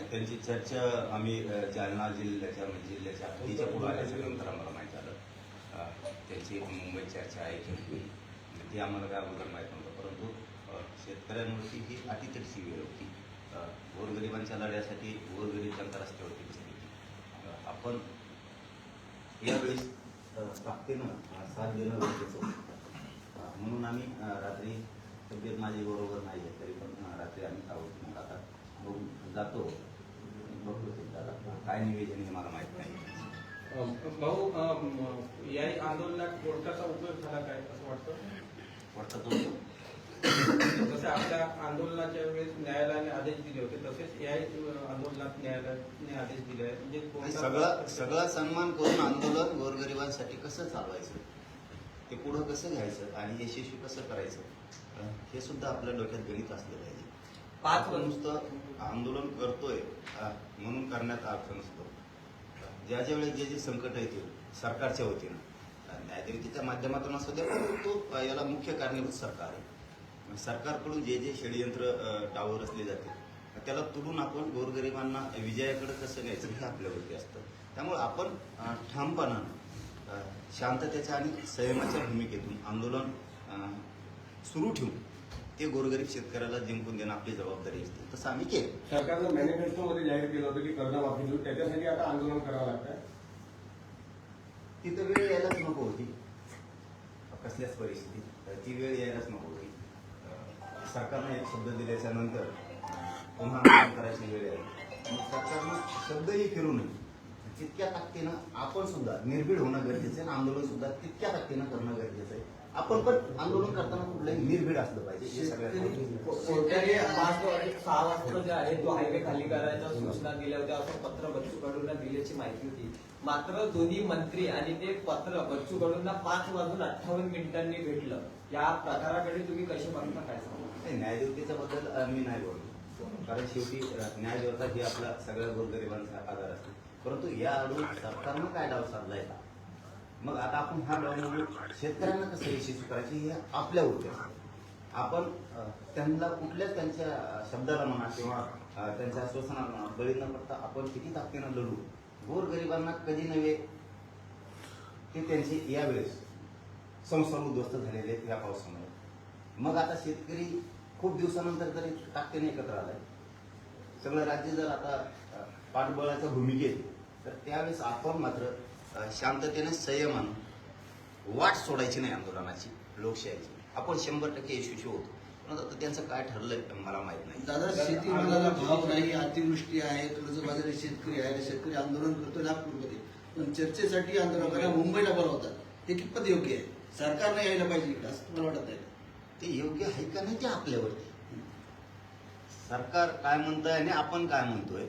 त्यांची चर्चा आम्ही जालना जिल्ह्याच्या म्हणजे जिल्ह्याच्या हद्दीच्या पुढे आल्याच्यानंतर आम्हाला माहीत झालं. त्यांची मुंबईत चर्चा आहे की नाही. ती आम्हाला काय अगोदर माहीत नव्हतं परंतु शेतकऱ्यांवरती ही अतितटची वेळ होती. गोरगरिबांच्या लढ्यासाठी गोरगरीब जनता रस्त्यावरती बसली आपण यावेळेस ताकदीनं साथ देणं गरजेचं म्हणून आम्ही रात्री तब्येत माझी बरोबर नाही आहे तरी पण रात्री आम्ही आहोत मग आता बघू जातो. बघतो दादा काय निवेदन हे मला माहीत नाही. भाऊ या आंदोलनात कोर्टाचा उपयोग झाला काय असं वाटतं? वाटतं तो. जसं आपल्या आंदोलनाच्या वेळेस न्यायालयाने आदेश दिले होते तसेच या आंदोलनात न्यायालयाने आदेश दिले आहेत. म्हणजे कोर्टाचा- सगळा सगळा सन्मान करून आंदोलन गोरगरिबांसाठी कसं चालवायचं? ते पुढं कसं घ्यायचं? आणि यशस्वी कसं करायचं? हे सुद्धा आपल्या डोक्यात गणित असलं पाहिजे. पाच नुसतं आंदोलन करतोय म्हणून करण्यात अर्थ नसतो. ज्या ज्या वेळेस जे जे संकट येतील सरकारच्या वतीनं. न्यायदेवतेच्या माध्यमातून असू द्या अं, याला मुख्य कारणीभूत सरकार आहे. सरकारकडून जे जे षडयंत्र अं, डावर रचले जाते त्याला तुडून आपण गोरगरिबांना विजयाकडे कसं न्यायचं हे आपल्यावरती असतं. त्यामुळे आपण ठामपणानं शांततेच्या आणि संयमाच्या भूमिकेतून आंदोलन सुरू ठेवून ते गोरगरीब शेतकऱ्याला जिंकून देणं आपली जबाबदारी असते. तसं आम्ही केलं. सरकारनं मॅनिफेस्टोमध्ये जाहीर केलं होतं की कर्जमाफी देऊ त्याच्यासाठी आता आंदोलन करावं लागतंय. तिथं वेळ यायलाच नको होती. कसल्याच परिस्थितीत. ती वेळ यायलाच नको होती. सरकारनं एक शब्द दिल्याच्या नंतर पुन्हा आंदोलन करायची वेळ आली मग सरकारनं शब्दही फिरू नये. तितक्या ताकदीनं आपण सुद्धा निर्भीड होणं गरजेचं आहे आणि आंदोलन सुद्धा तितक्या ताकदीनं करणं गरजेचं आहे. आपण पण आंदोलन करताना कुठलंही निर्भीड असलं पाहिजे हे सगळ्यात. कोर्टाने पाच सहा वाजता जे आहे तो हायवे खाली करायच्या सूचना दिल्या होत्या असं पत्र बच्चू कडूंना दिल्याची माहिती होती. मात्र दोन्ही मंत्री आणि ते पत्र बच्चू कडूंना पाच वाजून अठ्ठावन्न मिनिटांनी भेटलं. या प्रकाराकडे तुम्ही कसे बघता काय सांगा न्यायदेवतेच्या बद्दल मी नाही बोलतो. कारण शेवटी न्यायदेवता ही आपला सगळ्या गोरगरिबांचा आधार असते. परंतु या अडून सरकारनं काय डाव साधलाय? का मग आता आपण हा डाव म्हणून शेतकऱ्यांना कसं यशस्वी करायचे हे आपल्या असतं. आपण त्यांना कुठल्याच त्यांच्या शब्दाला म्हणा किंवा त्यांच्या आश्वासनाला म्हणा बळी न पडता आपण किती ताकदीनं लढू? गोरगरिबांना कधी नव्हे? ते त्यांचे यावेळेस संसार उद्ध्वस्त झालेले आहेत या पावसामुळे. मग आता शेतकरी खूप दिवसानंतर तरी ताकदीने एकत्र आलाय. सगळं राज्य जर आता पाठबळाच्या भूमिकेत तर त्यावेळेस आपण मात्र शांततेने संयमानं वाट सोडायची नाही आंदोलनाची लोकशाहीची. आपण शंभर टक्के यशस्वी होतो. पण त्यांचं काय ठरलंय मला माहीत नाही. दादा शेतीमालाला भाव नाही अतिवृष्टी आहे कर्जबाजारी शेतकरी आहे शेतकरी आंदोलन करतो नागपूरमध्ये. पण चर्चेसाठी आंदोलकांना मुंबईला बोलवतात. हे कितपत योग्य आहे? सरकारने यायला पाहिजे इकडे असं तुम्हाला वाटत आहे? ते योग्य आहे का नाही ते आपल्यावरती. सरकार काय म्हणतंय आणि आपण काय म्हणतोय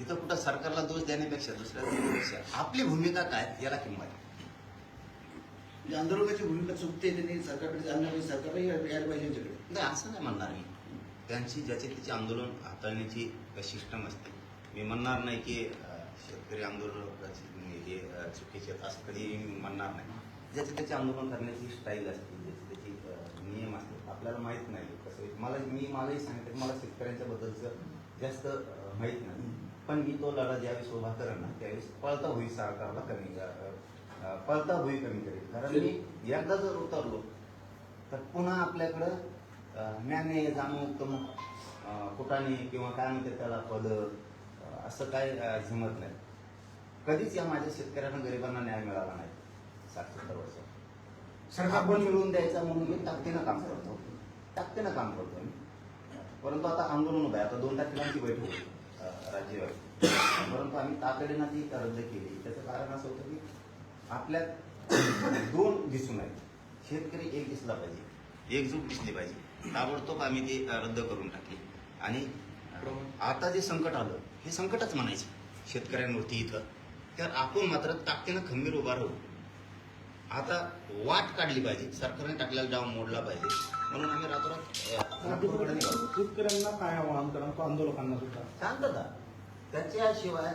इथं कुठं सरकारला दोष देण्यापेक्षा दुसऱ्या देण्यापेक्षा आपली भूमिका काय? याला किंमत. आहे. म्हणजे आंदोलकाची भूमिका चुकते त्यांनी सरकारकडे जाणं पाहिजे सरकारला यायला पाहिजे यांच्याकडे. नाही असं नाही म्हणणार मी. त्यांची ज्याची त्याची आंदोलन हाताळण्याची सिस्टम असते. मी म्हणणार नाही की अं, शेतकरी आंदोलकाची हे अं, चुकीचे आहेत असं कधी मी म्हणणार नाही. ज्याचे त्याचे आंदोलन करण्याची स्टाईल असते ज्याची त्याची अं, नियम असते आपल्याला माहीत नाही कसं. मला मी मलाही सांगितलं मला शेतकऱ्यांच्या बद्दलचं जास्त अं, माहीत नाही. पण मी तो लढा ज्यावेळेस उभा करेन ना त्यावेळेस पळता होई सरकारला कमी पळता होई कमी करेल. कारण मी एकदा जर उतरलो तर पुन्हा आपल्याकडं न्याय जाणून अं, कुटाने किंवा काय म्हणते त्याला पद असं काय अं, जमत नाही. कधीच या माझ्या शेतकऱ्यांना गरिबांना न्याय मिळाला नाही. साठ सत्तर वर्ष. सरकार पण मिळवून द्यायचा म्हणून मी ताकदीनं काम करतो. ताकदीनं काम करतो मी. परंतु आता आंदोलन उभं आहे. आता दोन तारखेलांची बैठक होती राज्यव्यापी परंतु आम्ही तातडीनं ती रद्द केली. त्याचं कारण असं होतं की आपल्यात दोन दिसून आहेत शेतकरी एक दिसला पाहिजे. एकजूट दिसली पाहिजे. ताबडतोब आम्ही ती रद्द करून टाकली. आणि आता जे संकट आलं हे संकटच म्हणायचं. शेतकऱ्यांवरती इथं. तर आपण मात्र ताकदीनं खंबीर उभा राहू. आता वाट काढली पाहिजे. सरकारने टाकलेला डाव मोडला पाहिजे. म्हणून आम्ही रातोरात शेतकऱ्यांना काय आवाहन करा आंदोलकांना सुद्धा. शांतता. त्याच्याशिवाय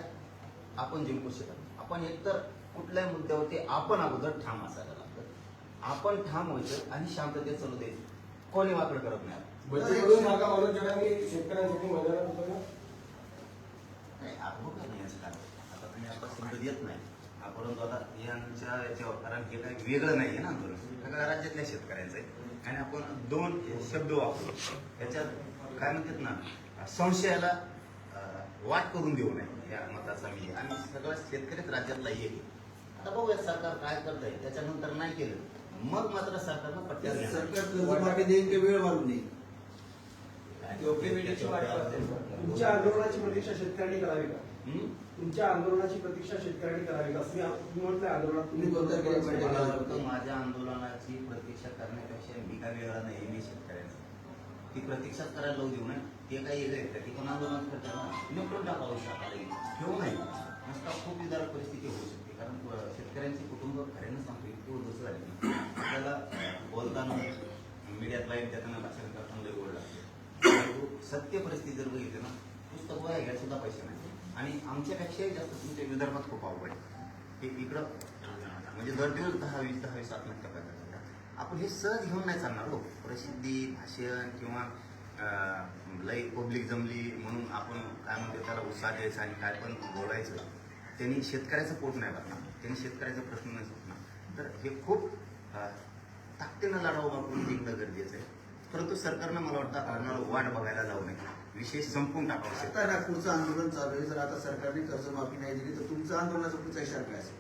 आपण जिंकू शकत नाही. आपण एकतर कुठल्याही मुद्द्यावरती आपण अगोदर ठाम असायला लागतं आपण ठाम व्हायचं आणि शांततेत चालू द्यायचं. कोणी वाकड करत नाही. शेतकऱ्यांसाठी मैदानात नाही असं आता तुम्ही आता शब्द देत नाही. आपण आता यांच्या याच्यावर कारण हे काही वेगळं नाही आहे ना आंदोलन सगळ्या राज्यातल्या शेतकऱ्यांचं आहे आणि आपण दोन शब्द वापरू त्याच्यात काय म्हणतात ना संशयाला वाट करून देऊ नये या मताचा मी आणि सगळं शेतकरीच राज्यातला आहे. आता बघूया सरकार काय करत आहे त्याच्यानंतर नाही केलं मग मात्र सरकारनं पट्ट्यात घेणार. सरकार कर्जमाफी देईन की वेळ मारून देईन योग्य वेळेची वाट पाहते. तुमच्या आंदोलनाची प्रतीक्षा शेतकऱ्यांनी करावी का? तुमच्या आंदोलनाची प्रतीक्षा शेतकऱ्यांनी करावी का असं मी- तुम्ही म्हटलं आंदोलनात तुम्ही कोणत्या केली पाहिजे? मला वाटतं माझ्या आंदोलनाची प्रतीक्षा करण्यापेक्षा मी काय वेगळा नाही मी शेतकऱ्यांचा ती प्रतीक्षाच करायला लावू देऊ नये. ते काही वेगळे आहेत ती पण आंदोलन करतात ना? निपटून टाकावं सकाळी ठेवू नाही नुसता खूप विदारक परिस्थिती होऊ शकते. कारण शेतकऱ्यांची कुटुंब खऱ्यानं सांगतो इतकी उद्ध्वस्त झाली. आपल्याला अं, बोलताना मीडियात लाईव्ह देताना भाषण करताना लय गोड लागते. सत्य परिस्थिती जर बघितली ना पुस्तक वया घ्यायला सुद्धा पैसे नाही. आणि आमच्यापेक्षाही जास्त तुमच्या विदर्भात खूप आवड आहे. हे इकडं म्हणजे दर दिवस दहा वीस दहा वीस आत्महत्या करतात आपण हे सहज घेऊन नाही चालणार हो. प्रसिद्धी भाषण किंवा लई पब्लिक जमली म्हणून आपण काय म्हणतो त्याला उत्साह द्यायचा आणि काय पण बोलायचं त्यांनी शेतकऱ्याचं पोट नाही भरणार. त्यांनी शेतकऱ्याचा प्रश्न नाही सुटणार तर हे खूप ताकदीनं लढावं आपण जिंकणं गरजेचं आहे. परंतु सरकारनं मला वाटतं आम्हाला वाट बघायला जाऊ नये. विषय संपून टाकावं आता. नागपूरचं आंदोलन चालू आहे. जर आता सरकारने कर्जमाफी नाही दिली तर तुमचं आंदोलनाचा पुढचा इशारा काय असेल?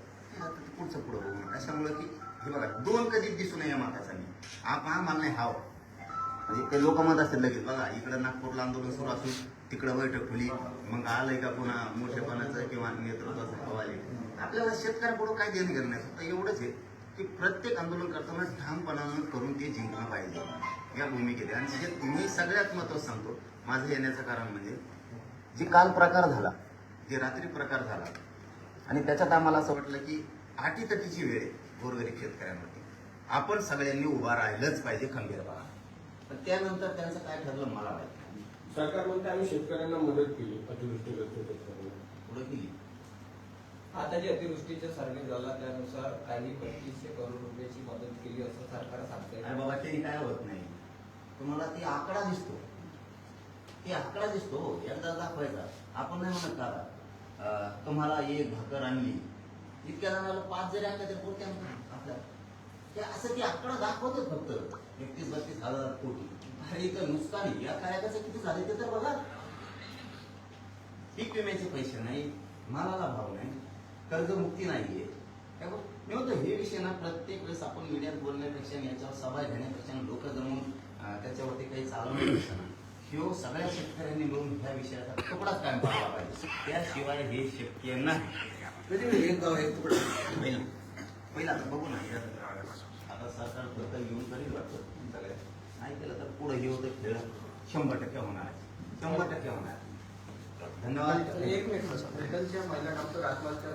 ते पुढचं पुढं बघू. अशामुळे की हे बघा दोन कधीच दिसू नये माताचा मी. आप आम्हाला नाही हाव. म्हणजे काही लोक म्हणत असतील लगेच. बघा इकडं नागपूरला आंदोलन सुरू असून तिकडं बैठक खुली मग आलंय का पुन्हा मोठेपणाचं किंवा नेतृत्वाचं हवाले आपल्याला शेतकऱ्यापुढं काय देणं घेणं नाही. फक्त एवढंच आहे. की प्रत्येक आंदोलन करताना ठामपणानं करून ते जिंकलं पाहिजे या भूमिकेत. आणि जे तुम्ही सगळ्यात महत्त्व सांगतो माझं येण्याचं कारण म्हणजे जे काल प्रकार झाला जे रात्री प्रकार झाला आणि त्याच्यात आम्हाला असं वाटलं की आटीतटीची वेळ आहे गोरगरीब शेतकऱ्यांवरती. आपण सगळ्यांनी उभा राहिलंच पाहिजे खंबीरपणा पण त्यानंतर त्यांचं काय ठरलं मला माहिती सरकार म्हणते आम्ही शेतकऱ्यांना मदत केली अतिवृष्टीग्रस्त शेतकऱ्यांना केली आता जे अतिवृष्टीचा सर्वे झाला त्यानुसार काही पंचवीसशे करोड रुपयाची मदत केली असं सरकार सांगते बाबा ते काय होत नाही. तुम्हाला ती आकडा दिसतो. ते आकडा दिसतो. एकदा दाखवायचा. आपण नाही म्हणत का तुम्हाला एक भाकर आणली. इतक्या जणाला पाच जरी आणल्या तर कोणत्या आपल्याला. ते असं ते आकडा दाखवतच फक्त. एकतीस बत्तीस हजार कोटी. अरे इथं नुकसान या कार्याचं किती झाले ते तर बघा. पीक विम्याचे पैसे नाही मालाला भाव नाही. कर्जमुक्ती नाहीये. त्यामुळे मी म्हणतो हे विषय ना प्रत्येक वेळेस आपण मीडियात बोलण्यापेक्षा याच्यावर सभा घेण्यापेक्षा लोक जमून त्याच्यावरती काही चालवण्यापेक्षा ना ह्यो सगळ्या शेतकऱ्यांनी मिळून ह्या विषयाचा तुकडाच कायम पाडला पाहिजे. त्याशिवाय हे शक्य नाही. म्हणजे एक गाव एक तुकडा. पहिलं पहिलं आता बघू ना आता सरकार दखल घेऊन करील वाटतं सगळ्या. नाही केलं तर पुढे हे होतं खेळ. शंभर टक्के होणार आहे. शंभर टक्के होणार आहे. धन्यवाद. एक मिनिट महिला डॉक्टर आत्महत्या